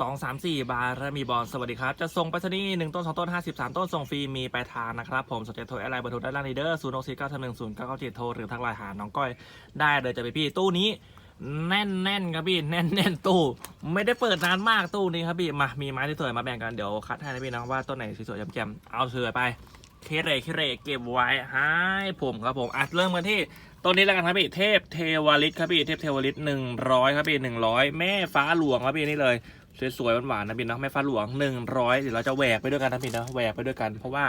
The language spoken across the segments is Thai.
สองสามสี่บาร์มีบอลสวัสดีครับ จะส่งไปชนีหนึ่งต้นสองต้นห้าสิบสามต้นส่งฟรีมีปลายทางนะครับ ผมสนใจโทรอะไรเบอร์โทรด้านล่างนีเดอร์ศูนย์หกสี่เก้าสามหนึ่งศูนย์เก้าเก้าเจ็ดโทร หรือทางไลน์หาน้องก้อยได้เลยจะไปพี่ตู้นี้ แน่นแน่นครับพี่แน่นแน่นตู้ ไม่ได้เปิดนานมากตู้นี้ครับพี่มามีไม้ที่สวยมาแบ่งกันเดี๋ยวคัดให้นะพี่น้องว่าต้นไหนสวยๆแจ่มๆเอาสวยไป เคเรเคเรเก็บไว้ให้ผมครับผมอะเริ่มกันที่ต้นนี้แล้วกันครับพี่เทพเทวลิตครับพี่เทพเทวลิตหนึ่งร้อยครับพี่หนึ่งร้อยแม่ฟ้าหลวงครับพี่นี่เลยสวยๆหวานๆนะพี่นะแม่ฟ้าหลวงหนึ่งร้อยเดี๋ยวเราจะแหวกไปด้วยกันนะพี่นะแหวกไปด้วยกัน เพราะว่า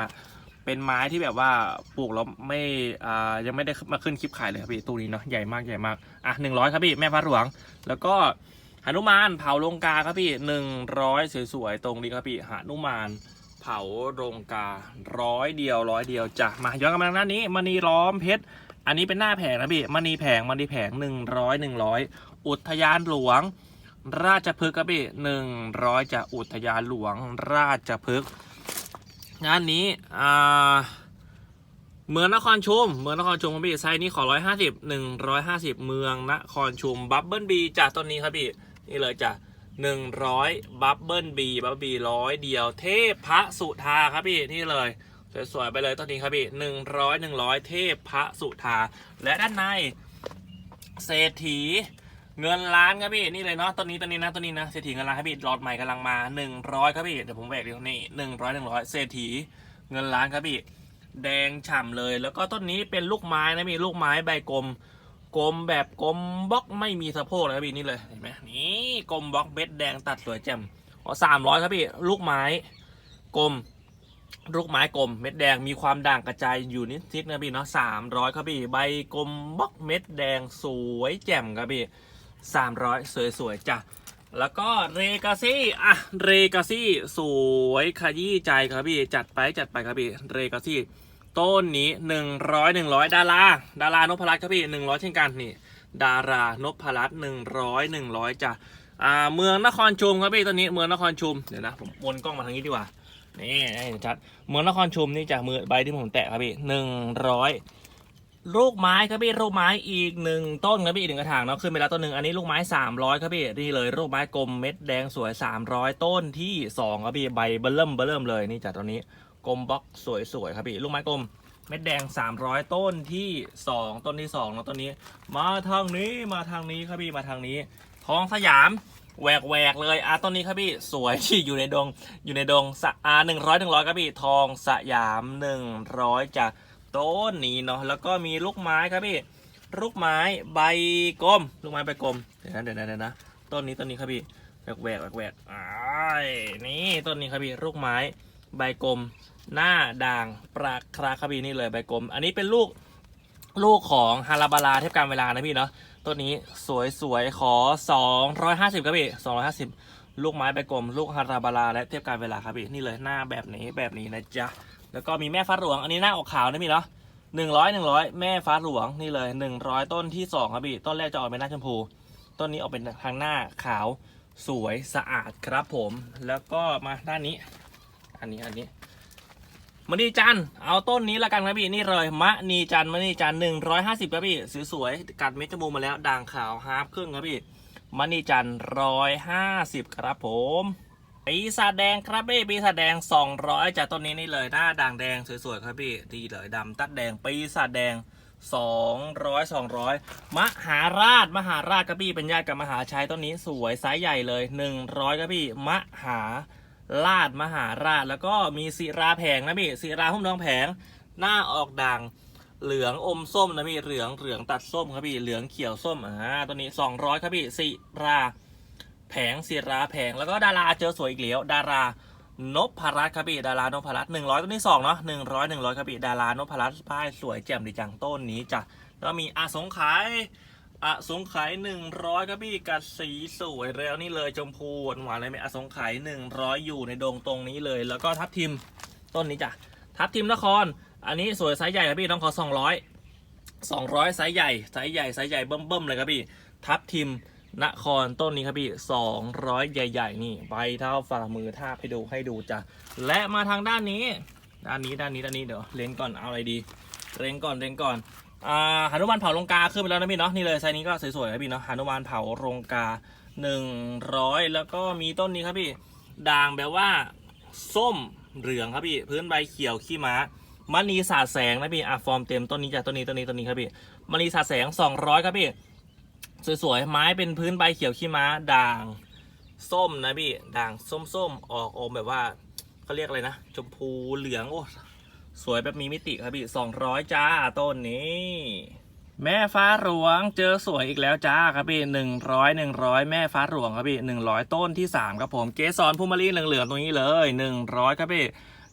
เป็นไม้ที่แบบว่าปลูกแล้วไม่อ่ายังไม่ได้มาขึ้นคลิปขายเลยครับพี่ตู้นี้เนาะใหญ่มากใหญ่มากอะหนึ่งร้อยครับพี่แม่ฟ้าหลวง แล้วก็หนุมานเผาลงกาครับพี่หนึ่งร้อยสวยๆตรงนี้ครับพี่หนุมาน เผาโรงการ้อยเดียวร้อยเดียวจ้ะมาย้อนกลันมาทางด้านนี้มณีล้อมเพชรอันนี้เป็นหน้าแผงนะพี่มณีแผงมณีแผงหนึ่งร้อยหนึ่งร้อยอุทยานหลวง ราชพฤกษ์ครับพี่หนึ่งร้อยจากอุทยานหลวง ราชพฤกษ์งานนี้อ่าเมืองนครชุม เมืองนครชุมครับพี่ไซนี้ขอร้อยห้าสิบหนึ่งร้อยห้าสิบเมืองนครชุมบับเบิลบีจากต้นนี้ครับพี่นี่เลยจ้ะ หนึ่งร้อยบับเบิลบีบับเบิลบีร้อยเดียวเทพพระสุธาครับพี่นี่เลย สวยๆไปเลยต้นนี้ครับพี่หนึ่งร้อยหนึ่งร้อยเทพพระสุธา และด้านในเศรษฐีเงินล้านครับพี่นี่เลยเนาะต้นนี้ต้นนี้นะต้นนี้นะเศรษฐีเงินล้านครับพี่รอดใหม่กำลังมาหนึ่งร้อยครับพี่เดี๋ยวผมแหวกเดี๋ยวนี่หนึ่งร้อยหนึ่งร้อยเศรษฐีเงินล้านครับพี่แดงฉ่ำเลย แล้วก็ต้นนี้เป็นลูกไม้นะพี่ลูกไม้ใบกลม กลมแบบกลมบล็อกไม่มีสะโพกเลยครับพี่นี่เลยเห็นไหมนี่กลมบล็อกเบ็ดแดงตัดสวยแจ่มอ๋อสามร้อยครับพี่ลูกไม้กลมลูกไม้กลมเม็ดแดงมีความด่างกระจายอยู่นิดนิดนะพี่เนาะสามร้อยครับพี่ใบกลมบล็อกเม็ดแดงสวยแจ่มครับพี่สามร้อยสวยๆจ้ะแล้วก็เรกาซี่อะเรกาซี่สวยขยี้ใจครับพี่จัดไปจัดไปครับพี่เรกาซี่ ต้นนี้หนึ่งร้อยหนึ่งร้อยดาราดารานพรัตน์ครับพี่หนึ่งร้อยเช่นกันนี่ดารานพรัตน์หนึ่งร้อยหนึ่งร้อยจ้ะอ่าเมืองนครชุมครับพี่ตัวนี้เมืองนครชุมเดี๋ยวนะผมวนกล้องมาทางนี้ดีกว่านี่ให้เห็นชัดเมืองนครชุมนี่จากมือใบที่ผมแตะครับพี่หนึ่งร้อยลูกไม้ครับพี่ลูกไม้อีกหนึ่งต้นครับพี่อีกหนึ่งกระถางเนาะขึ้นไปแล้วต้นหนึ่งอันนี้ลูกไม้สามร้อยครับพี่นี่เลยลูกไม้กลมเม็ดแดงสวยสามร้อยต้นที่สองครับพี่ใบเบิ่มเบิ่มเลยนี่จากตอนนี้กลมบล็อกสวยๆครับพี่ลูกไม้กลม เม็ดแดง 300 ต้นที่ 2 ต้นที่2แล้วต้นนี้ มาทางนี้มาทางนี้ครับพี่มาทางนี้ทองสยามแหวกแหวกเลยอะต้นนี้ครับพี่สวยที่อยู่ในดงอยู่ในดงสะอ่าหนึ่งร้อยหนึ่งร้อยครับพี่ทองสยามหนึ่งร้อยจากต้นนี้เนาะแล้วก็มีลูกไม้ครับพี่ลูกไม้ใบกลมลูกไม้ใบกลมเดี๋ยวนะเดี๋ยวนะเดี๋ยวนะต้นนี้ต้นนี้ครับพี่แหวกแหวกแหวกอ้านี่ต้นนี้ครับพี่ลูกไม้ใบกลม หน้าด่างปราคราคาบีนี่เลยใบกลม อันนี้เป็นลูกลูกของฮาราบาลาเทพการเวลานะพี่เนาะต้นนี้สวยสวยๆขอ 250ครับพี่250 ลูกไม้ใบกลม ลูกฮาราบาลาและเทพการเวลาครับพี่นี่เลยหน้าแบบนี้แบบนี้นะจ๊ะแล้วก็มีแม่ฟ้าหลวงอันนี้หน้าออกขาวนะพี่เนาะหนึ่งร้อยหนึ่งร้อยแม่ฟ้าหลวงนี่เลยหนึ่งร้อยต้นที่สองครับพี่ต้นแรกจะออกเป็นหน้าชมพู ต้นนี้ออกเป็นทางหน้าขาวสวยสะอาดครับผม แล้วก็มาด้านนี้ อันนี้อันนี้ มณีจันเอาต้นนี้ละกันครับพี่นี่เลยมะนีจันมณีจันหนึ่งร้อยห้าสิบครับพี่สวยๆกัดเม็ดจมูกมาแล้วด่างขาวฮาร์ฟครึ่งครับพี่มณีจันร์ร้อยห้าสิบครับผมปีศาจแดงครับพี่ปีศาจแดงสองร้อยจากต้นนี้นี่เลยหน้าด่างแดงสวยๆครับพี่ดีเลยดำตัดแดงปีศาจแดงสองร้อยสองร้อยมหาราชมหาราชครับพี่เป็นญาติกับมหาชัยต้นนี้สวยไซส์ใหญ่เลยหนึ่งร้อยครับพี่มหา ลาดมหาราช แล้วก็มีศิราแผงนะพี่ศิราหุ้มทองแผง หน้าออกด่างเหลืองอมส้มนะพี่เหลืองเหลืองตัดส้มครับพี่เหลืองเขียวส้มอ่าตัวนี้200ครับพี่ศิราแผงศิราแผงแล้วก็ดาราเจอสวยอีกแล้วดารานพรัตครับพี่ดารานพรัตหนึ่งร้อยตัวนี้สองเนาะหนึ่งร้อยหนึ่งร้อยครับพี่ดารานพรัตป้ายสวยแจ่มดีจังต้นนี้จ้ะแล้วมีอาสงไขย อสงไขยหนึ่งร้อยครับพี่กัดสีสวยแล้วนี่เลยชมพูหวานเลยไหมอสงไขยหนึ่งร้อยอยู่ในดงตรงนี้เลย แล้วก็ทับทิมต้นนี้จ้ะทับทิมนคร อันนี้สวยไซส์ใหญ่ครับพี่ต้องขอสองร้อยสองร้อยไซส์ใหญ่ไซส์ใหญ่ไซส์ใหญ่เบิ่มๆเลยครับพี่ ทับทิมนครต้นนี้ครับพี่สองร้อยใหญ่ ๆ นี่ใบเท่าฝ่ามือทาบให้ดูให้ดูจ้ะและมาทางด้านนี้ ด้านนี้ด้านนี้ด้านนี้เดี๋ยวเล็งก่อนเอาอะไรดีเล็งก่อนเล็งก่อน อ่าหนุมานเผาลงกาขึ้นไปแล้วนะพี่เนาะนี่เลยไซนี้ก็สวยๆครับพี่เนาะหนุมานเผาลงกาหนึ่งร้อยแล้วก็มีต้นนี้ครับพี่ด่างแบบว่าส้มเหลืองครับพี่พื้นใบเขียวขี้ม้ามณีสาดแสงนะพี่อะฟอร์มเต็มต้นนี้จากต้นนี้ต้นนี้ต้นนี้ครับพี่มณีสาดแสงสองร้อยครับพี่สวยๆไม้เป็นพื้นใบเขียวขี้ม้าด่างส้มนะพี่ด่างส้มๆออกอมแบบว่าเขาเรียกอะไรนะชมพูเหลืองโอ้ สวยแบบมีมิติครับพี่สองร้อยจ้าต้นนี้ แม่ฟ้าหลวงเจอสวยอีกแล้วจ้าครับพี่หนึ่งร้อยหนึ่งร้อยแม่ฟ้าหลวงครับพี่หนึ่งร้อยต้นที่สามครับผมเกสรภูมิลินเหลืองๆตรงนี้เลยหนึ่งร้อยครับพี่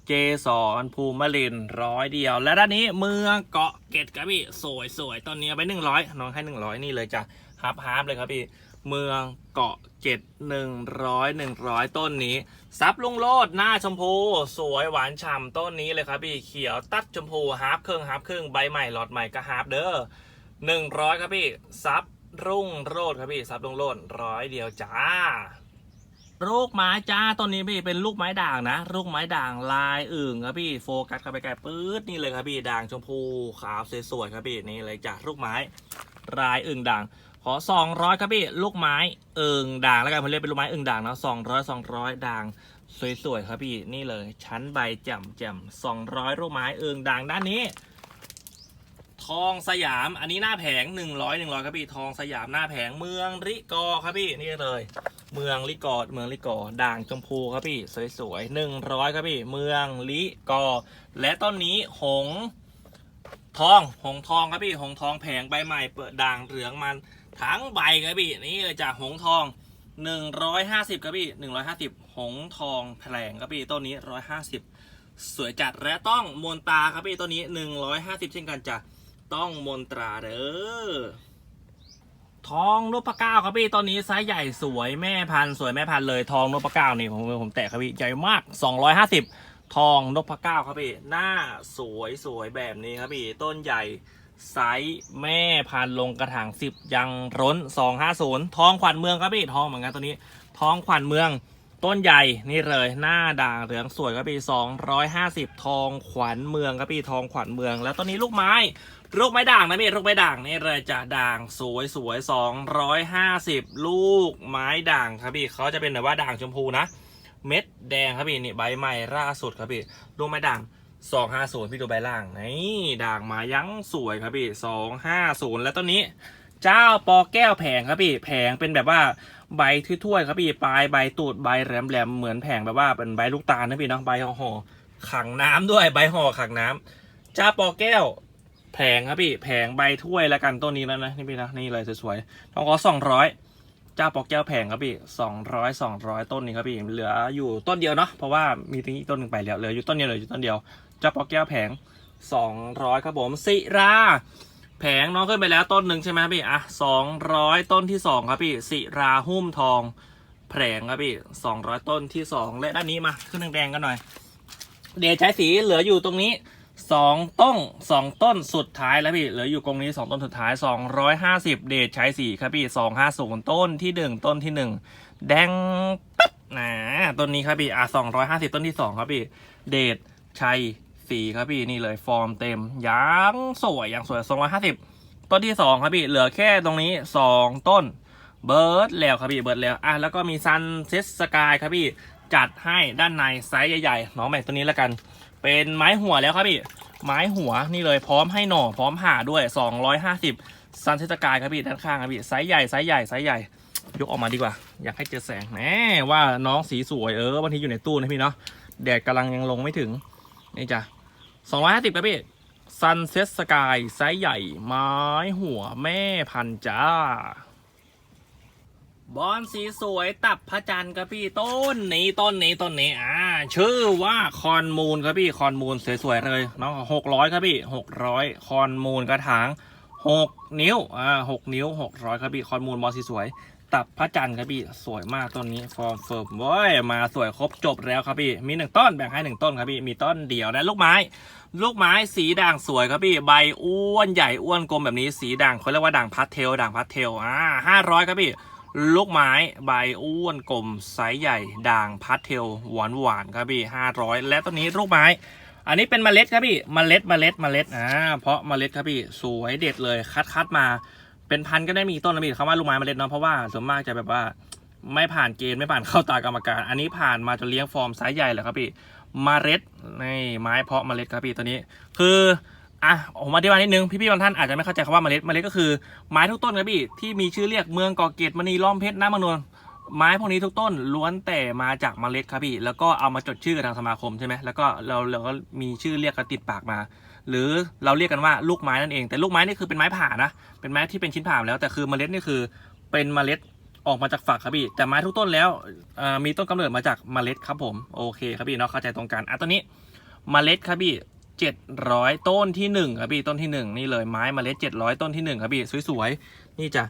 เกสรภูมิลินร้อยเดียว และด้านนี้เมืองเกาะเกตครับพี่สวยสวยๆต้นนี้ไปหนึ่งร้อยน้องให้หนึ่งร้อยนี่เลยจ้ะฮาร์ปฮาร์ปเลยครับพี่ เมืองเกาะเกตหนึ่งร้อยหนึ่งร้อยต้นนี้ ซับลุงโลดหน้าชมพู สวยหวานฉ่ำต้นนี้เลยครับพี่เขียวตัดชมพูฮาร์ปครึ่งฮาร์ปครึ่งใบใหม่หลอดใหม่ก็ฮาร์ปเด้อหนึ่งร้อยครับพี่ ซับรุ่งโรดครับพี่ ซับรุ่งโรดร้อยเดียวจ้าลูกไม้จ้าต้นนี้พี่เป็นลูกไม้ด่างนะลูกไม้ด่างลายอึ่งครับพี่โฟกัสเข้าไปใกล้ปื๊ดนี่เลยครับพี่ด่างชมพูขาวสวยๆครับพี่นี่เลยจ้ะลูกไม้ลายอึ่งด่าง ขอสองร้อยครับพี่ลูกไม้เอึ่งด่างแล้วกันผมเรียกเป็นลูกไม้เอึ่งด่างนะสองร้อยสองร้อยด่างสวยๆครับพี่นี่เลย ชั้นใบแจ่มแจ่มสองร้อยลูกไม้อึ่งด่างด้านนี้ ทองสยามอันนี้หน้าแผง100 100ครับพี่ทองสยามหน้าแผงเมืองริกอครับพี่นี่เลย เมืองลิกอเมืองลิกอด่างชมพูครับพี่สวยๆ100ครับพี่เมืองลิกอ และต้นนี้หงทองหงทองครับพี่หงทองแผงใบใหม่เปิดด่างเหลืองมัน ทั้งใบครับพี่นี่เลยจากหงทอง 150ครับพี่150 หงทองแผลงครับพี่ต้นนี้ 150 สวยจัดและต้องมนตาครับพี่ต้นนี้ 150 เช่นกันจ้ะต้องมนตราเด้อทองนพเก้าครับพี่ตอนนี้ไซส์ใหญ่สวยแม่พันสวยแม่พันเลยทองนพเก้านี่ผมผมแตะครับพี่ใหญ่มาก 250 ทองนพเก้าครับพี่หน้าสวยสวยแบบนี้ครับพี่ต้นใหญ่ ไซส์แม่พันลงกระถาง10ยังร้น250ทองขวัญเมืองครับพี่ทองเหมือนกันตัวนี้ทองขวัญเมืองต้นใหญ่นี่เลยหน้าด่างเหลืองสวยครับพี่250ทองขวัญเมืองครับพี่ทองขวัญเมือง แล้วต้นนี้ลูกไม้ลูกไม้ด่างนะพี่ลูกไม้ด่างนี่เลยจะด่างสวยสวยสองร้อยห้าสิบลูกไม้ด่างครับพี่เขาจะเป็นแบบว่าด่างชมพูนะ เม็ดแดงครับพี่นี่ใบใหม่ล่าสุดครับพี่ลูกไม้ด่าง สองห้าศูนย์พี่ดูใบล่าง นี่ด่างมายังสวยครับพี่สองห้าศูนย์แล้วต้นนี้ เจ้าปอแก้วแผงครับพี่ แผงเป็นแบบว่าใบถ้วยๆครับพี่ ปลายใบตูดใบแหลมๆเหมือนแผงแบบว่าเป็นใบลูกตาลนะพี่เนาะ ใบห่อขังน้ำด้วยใบห่อขังน้ำเจ้าปอแก้ว แผงครับพี่ แผงใบถ้วยแล้วกันต้นนี้แล้วนะ นี่พี่นะ นี่เลยสวยๆต้องขอสองร้อย เจ้าปอกแก้วแผงครับพี่สองร้อยสองร้อยต้นนี้ครับพี่เหลืออยู่ต้นเดียวเนาะเพราะว่ามีตรงนี้ต้นหนึ่งไปแล้วเหลืออยู่ต้นเดียวเหลืออยู่ต้นเดียวเจ้าปอกแก้วแผงสองร้อยครับผมสิราแผงน้องขึ้นไปแล้วต้นหนึ่งใช่ไหมครับพี่อะสองร้อยต้นที่สองครับพี่สิราหุ้มทองแผงครับพี่สองร้อยต้นที่สองและด้านนี้มาขึ้นแดงๆกันหน่อย เดชใช้สีเหลืออยู่ตรงนี้ สองต้นสองต้นสุดท้ายแล้วพี่เหลืออยู่ตรงนี้สองต้นสุดท้ายสองร้อยห้าสิบเดชใช้สีครับพี่สองห้าศูนย์ต้นที่หนึ่งต้นที่หนึ่งแดงปั๊บนะต้นนี้ครับพี่อะสองร้อยห้าสิบต้นที่สองครับพี่เดชชัยสีครับพี่นี่เลยฟอร์มเต็มยังสวยยังสวยสองร้อยห้าสิบต้นที่สองครับพี่เหลือแค่ตรงนี้สองต้นเบิร์ดแล้วครับพี่เบิร์ดแล้วอะแล้วก็มีซันเซสสกายครับพี่จัดให้ด้านในไซส์ใหญ่ๆน้องแบ่งตัวนี้แล้วกัน เป็นไม้หัวแล้วครับพี่ ไม้หัวนี่เลยพร้อมให้หน่อพร้อมผ่าด้วย 250ซันเทสกายครับพี่ด้านข้างครับพี่ไซส์ใหญ่ไซส์ใหญ่ไซส์ใหญ่ยกออกมาดีกว่า อยากให้เจอแสงแหมว่าน้องสีสวยเออบางทีอยู่ในตู้นะพี่เนาะแดดกำลังยังลงไม่ถึง นี่จ้ะ250ครับพี่ซันเซตสกายไซส์ใหญ่ ไม้หัวแม่พันจ้า บอนสีสวยตับพระจันทร์ครับพี่ต้นนี้ต้นนี้ต้นนี้อ่าชื่อว่าคอนมูลครับพี่คอนมูลสวยๆเลยน้องหกร้อยครับพี่หกร้อยคอนมูลกระถางหกนิ้วอ่าหกนิ้วหกร้อยครับพี่คอนมูลบอนสีสวย ตับพระจันทร์ครับพี่สวยมากต้นนี้ฟอร์มเฟิร์มเว้ยมาสวยครบจบแล้วครับพี่มีหนึ่งต้นแบ่งให้หนึ่งต้นครับพี่มีต้นเดียวและลูกไม้ ลูกไม้สีด่างสวยครับพี่ใบอ้วนใหญ่อ้วนกลมแบบนี้สีด่างเขาเรียกว่าด่างพัดเทลด่างพัดเทลอ่าห้าร้อยครับพี่ ลูกไม้ใบอ้วนกลมไซส์ใหญ่ ด่างพาสเทลหวานหวานๆครับพี่ห้าร้อยและต้นนี้ลูกไม้ อันนี้เป็นเมล็ดครับพี่เมล็ดเมล็ดเมล็ดอ่าเพราะเมล็ดครับพี่สวยเด็ดเลยคัดคัดมา เป็นพันก็ได้มีต้นนะพี่คำว่าลูกไม้เมล็ดเนาะเพราะว่าส่วนมากจะแบบว่าไม่ผ่านเกณฑ์ไม่ผ่านเข้าตากรรมการ อันนี้ผ่านมาจนเลี้ยงฟอร์มไซส์ใหญ่เลยครับพี่เมล็ดนี่ไม้เพาะเมล็ดครับพี่ตัวนี้ คือ อะผมอธิบายนิดนึงพี่ๆบางท่านอาจจะไม่เข้าใจคำว่าเมล็ดเมล็ดก็คือไม้ทุกต้นครับพี่ที่มีชื่อเรียกเมืองกอเกตมณีล้อมเพชรน้ำมนวลไม้พวกนี้ทุกต้นล้วนแต่มาจากเมล็ดครับพี่แล้วก็เอามาจดชื่อกับทางสมาคมใช่ไหมแล้วก็เราเราก็มีชื่อเรียกกันติดปากมา หรือเราเรียกกันว่าลูกไม้นั่นเอง แต่ลูกไม้นี่คือเป็นไม้ผ่านะ เป็นไม้ที่เป็นชิ้นผ่าแล้วแต่คือเมล็ดนี่คือเป็นเมล็ดออกมาจากฝักครับพี่แต่ไม้ทุกต้นแล้วมีต้นกำเนิดมาจากเมล็ดครับผมโอเคครับพี่เนาะเข้าใจตรงกันอะตอนนี้เมล็ดครับพี่ เจ็ดร้อยต้นที่หนึ่งครับพี่ต้นที่หนึ่งนี่เลยไม้เมล็ดเจ็ดร้อยต้นที่หนึ่งครับพี่สวยๆ นี่จะ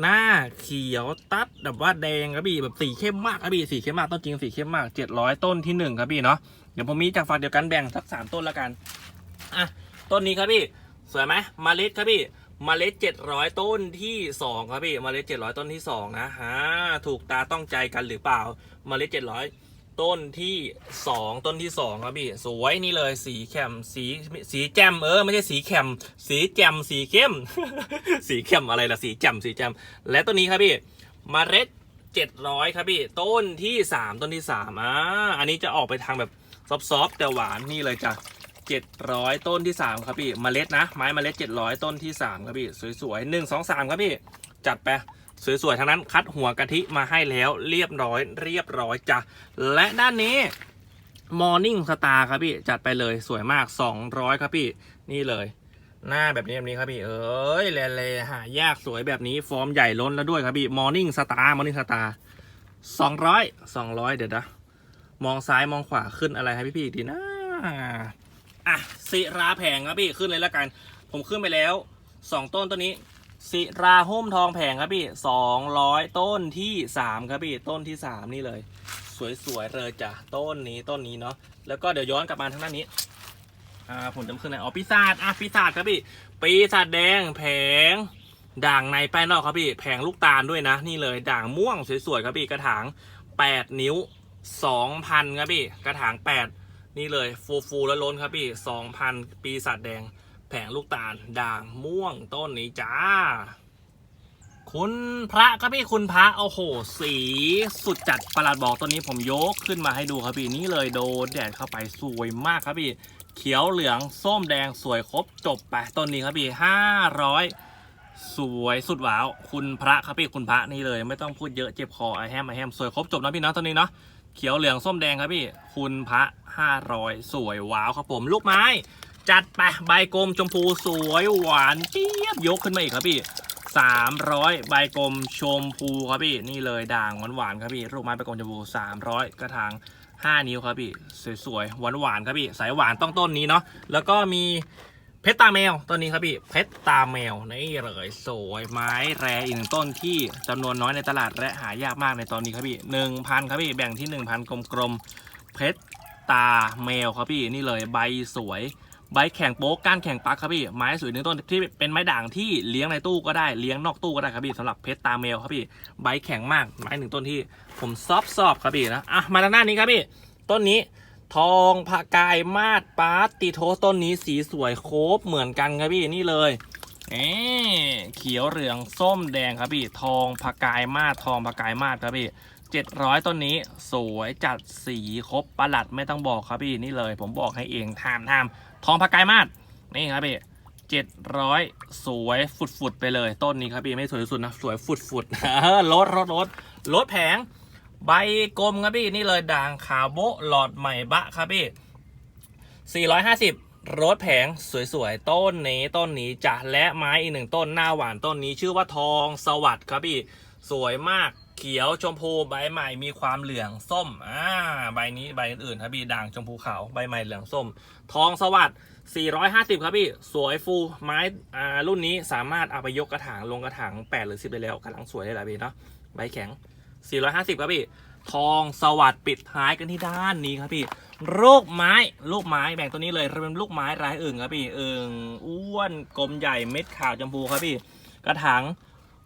หน้าเขียวตัดแบบว่าแดงครับพี่แบบสีเข้มมากครับพี่สีเข้มมากต้นจริงสีเข้มมากเจ็ดร้อยต้นที่หนึ่งครับพี่เนาะเดี๋ยวผมมีจากฝักเดียวกันแบ่งสักสามต้นละกันอะต้นนี้ครับพี่สวยไหมเมล็ดครับพี่เมล็ดเจ็ดร้อยต้นที่สองครับพี่เมล็ดเจ็ดร้อยต้นที่สองนะฮะถูกตาต้องใจกันหรือเปล่าเมล็ดเจ็ดร้อย ต้นที่สองต้นที่สองครับพี่ สวยนี่เลยสีแคมสีสีแจมเออไม่ใช่สีแคมสีแจมสีเข้ม สีเข้มอะไรล่ะสีแจมสีแจมและต้นนี้ครับพี่มเมล็ดเจ็ดร้อยครับพี่ ต้นที่สามต้นที่สามอ่าอันนี้จะออกไปทางแบบซอฟๆแต่หวานนี่เลยจ้ะ700ต้นที่3ครับพี่มเมล็ดนะไม้มเมล็ด700ต้นที่3ครับพี่สวยๆ1 2 3ครับพี่จัดไป สวยๆ ทั้งนั้นคัดหัวกะทิมาให้แล้วเรียบร้อยเรียบร้อยจ้ะ และด้านนี้ Morning Star ครับพี่ จัดไปเลยสวยมาก 200 ครับพี่ นี่เลย หน้าแบบนี้แบบนี้ครับพี่ เอ้ยแลๆหายากสวยแบบนี้ฟอร์มใหญ่ล้นแล้วด้วยครับพี่ Morning Star Morning Star 200 200เดี๋ยวนะมองซ้ายมองขวาขึ้นอะไรให้พี่ๆอีกดีนะอะศิราแผงครับพี่ขึ้นเลยแล้วกัน ผมขึ้นไปแล้วสองต้นต้นนี้ ศิราหุ้มทองแผงครับพี่สองร้อยต้นที่สามครับพี่ ต้นที่สามนี่เลย สวยๆเลยจ้ะ ต้นนี้ต้นนี้เนาะ แล้วก็เดี๋ยวย้อนกลับมาทางด้านนี้ อ่าผมจำขึ้นไหนอ๋อปีศาจอะปีศาจครับพี่ ปีศาจแดงแผง ด่างในป้ายนอกครับพี่ แผงลูกตาลด้วยนะ นี่เลย ด่างม่วงสวยๆครับพี่ กระถาง8นิ้ว2,000ครับพี่ กระถาง8นี่เลย ฟูฟูแล้วล้นครับพี่2,000ปีศาจแดง แผงลูกตาลด่างม่วงต้นนี้จ้า คุณพระครับพี่คุณพระโอ้โห สีสุดจัดประหลาดบอกตัวนี้ผมยกขึ้นมาให้ดูครับพี่นี่เลยโดนแดดเข้าไปสวยมากครับพี่ เขียวเหลืองส้มแดงสวยครบจบไปต้นนี้ครับพี่ห้าร้อยสวยสุดว้าว คุณพระครับพี่คุณพระนี่เลยไม่ต้องพูดเยอะเจ็บคอไอแฮมไอแฮมสวยครบจบนะพี่เนาะต้นนี้เนาะเขียวเหลืองส้มแดงครับพี่ คุณพระห้าร้อยสวยว้าวครับผมลูกไม้ จัดไปใบกลมชมพูสวยหวานเจี๊ยบยกขึ้นมาอีกครับพี่สามร้อยใบกลมชมพูครับพี่นี่เลยด่างหวานหวานๆครับพี่ลูกไม้ใบกลมชมพูสามร้อยกระถางห้านิ้วครับพี่สวยๆหวานหวานๆครับพี่สายหวานต้องต้นนี้เนาะแล้วก็มีเพชรตาแมวต้นนี้ครับพี่เพชรตาแมวนี่เลยสวยไม้แรอีกหนึ่งต้นที่จำนวนน้อยในตลาดและหายากมากในตอนนี้ครับพี่หนึ่งพันครับพี่แบ่งที่หนึ่งพันกลมๆเพชรตาแมวครับพี่นี่เลยใบสวย ใบแข่งโป๊กก้านแข่งปักครับพี่ไม้สวยหนึ่งต้นที่เป็นไม้ด่างที่เลี้ยงในตู้ก็ได้เลี้ยงนอกตู้ก็ได้ครับพี่สำหรับเพชรตาเมลครับพี่ใบแข็งมากไม้หนึ่งต้นที่ผมซอบซอบครับพี่นะอะมาด้านหน้านี้ครับพี่ต้นนี้ทองผากายมาดปาร์ติโทต้นนี้สีสวยโครบเหมือนกันครับพี่นี่เลยเอ๊เขียวเหลืองส้มแดงครับพี่ ทองผากายมาดทองผากายมาดครับพี่เจ็ดร้อยต้นนี้สวยจัดสีครบประหลัดไม่ต้องบอกครับพี่นี่เลย ผมบอกให้เองทามทาม ทองผากายมาดนี่ครับพี่เจ็ดร้อยสวยฟุดฟุดๆไปเลย ต้นนี้ครับพี่ไม่สวยสุดนะ สวยฟุดฟุดๆลดลดลดลดแผง ใบกลมครับพี่นี่เลยด่างขาวโบหลอดใหม่บะครับพี่450รถแผงสวยๆ ต้นนี้ต้นนี้จะและไม้อีกหนึ่งต้นหน้าหวานต้นนี้ชื่อว่าทองสวัสดิ์ครับพี่ สวยมาก เขียวชมพูใบใหม่มีความเหลืองส้มอ่าใบนี้ใบอื่นๆครับพี่ด่างชมพูขาวใบใหม่เหลืองส้ม ทองสวัสด์450 ครับพี่สวยฟูไม้อ่ารุ่นนี้สามารถเอาไปยกกระถางลงกระถาง 8 หรือ 10 ได้แล้วกำลังสวยเลยแหละพี่เนาะใบแข็ง 450 ครับพี่ทองสวัสด์ปิดท้ายกันที่ด้านนี้ครับพี่ลูกไม้ลูกไม้แบ่งตัวนี้เลยเป็นลูกไม้รายอื่นครับพี่เอิงอ้วนกลมใหญ่เม็ดขาวชมพูครับพี่กระถาง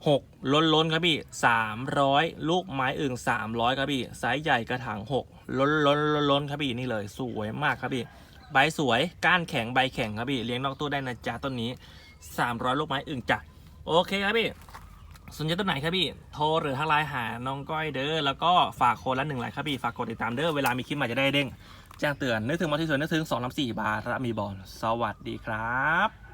หกล้นล้นครับพี่สามร้อยลูกไม้อื่นสามร้อยครับพี่ไซส์ใหญ่กระถางหกล้นล้นล้นล้นครับพี่นี่เลย สวยมากครับพี่ ใบสวยก้านแข็งใบแข็งครับพี่เลี้ยงนอกตู้ได้นะจ๊ะต้นนี้สามร้อยลูกไม้อื่นจ้ะโอเคครับพี่สนใจตัวไหนครับพี่ โทรหรือทักไลน์หาน้องก้อยเด้อ แล้วก็ฝากโคนละหนึ่งไลค์ครับพี่ ฝากกดติดตามเด้อ เวลามีคลิปใหม่จะได้เด้ง แจ้งเตือน นึกถึงมาที่สวนนึกถึงสองน้ำสี่บาทระมีบอล สวัสดีครับ